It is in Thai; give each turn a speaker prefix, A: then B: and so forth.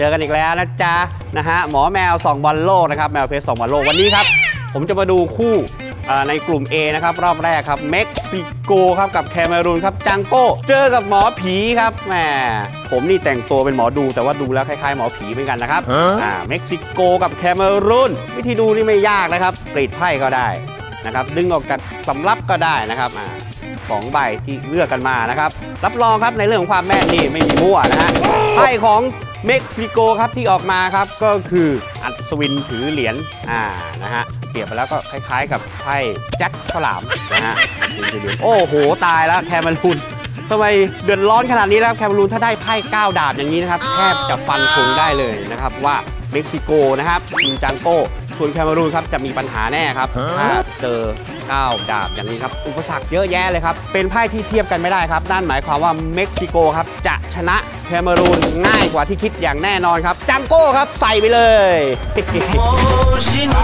A: เจอกันอีกแล้วนะจ๊ะนะฮะหมอแมว 2 บอลโลกนะครับแมวเพชร2บอลโลกวันนี้ครับ ผมจะมาดูคู่อ่าในกลุ่ม A นะครับ รอบแรกครับเม็กซิโกครับกับแคเมรูนครับจังโก้ เจอกับหมอผีครับแหมผมนี่แต่งตัวเป็นหมอดูแต่ว่าดูแล้วคล้ายๆหมอผีเหมือนกันนะครับอ่าเม็กซิโกกับแคเมรูนวิธีดูนี่ไม่ยากนะครับกรีดไพ่ก็ได้นะครับดึงออกจากสำรับก็ได้นะครับอ่าสองใบที่เลือกกันมานะครับ รับรองครับในเรื่องของความแม่นนี่ไม่มีมั่วนะฮะไพ่ของ เม็กซิโกครับที่ออกมาครับก็คืออัศวินถือเหรียญอ่านะฮะเปรียบไปแล้วก็คล้ายๆ กับไพ่แจ็คฉลามนะฮะเหรียญโอ้โหตายแล้วแคมารูนทำไมเดือดร้อนขนาดนี้แล้วแคมารูนถ้าได้ไพ่ก้าดาบอย่างนี้นะครับแทบจะฟันคงได้เลยนะครับว่าเม็กซิโกนะครับจินจังโก้ ส่วนแคมารูนครับจะมีปัญหาแน่ครับถ้าเจอก้าวดาบอย่างนี้ครับ อุปสรรคเยอะแยะเลยครับ เป็นไพ่ที่เทียบกันไม่ได้ครับ นั่นหมายความว่าเม็กซิโกครับจะชนะแคเมรูนง่ายกว่าที่คิดอย่างแน่นอนครับจังโก้ครับใส่ไปเลย
B: Hoje não tem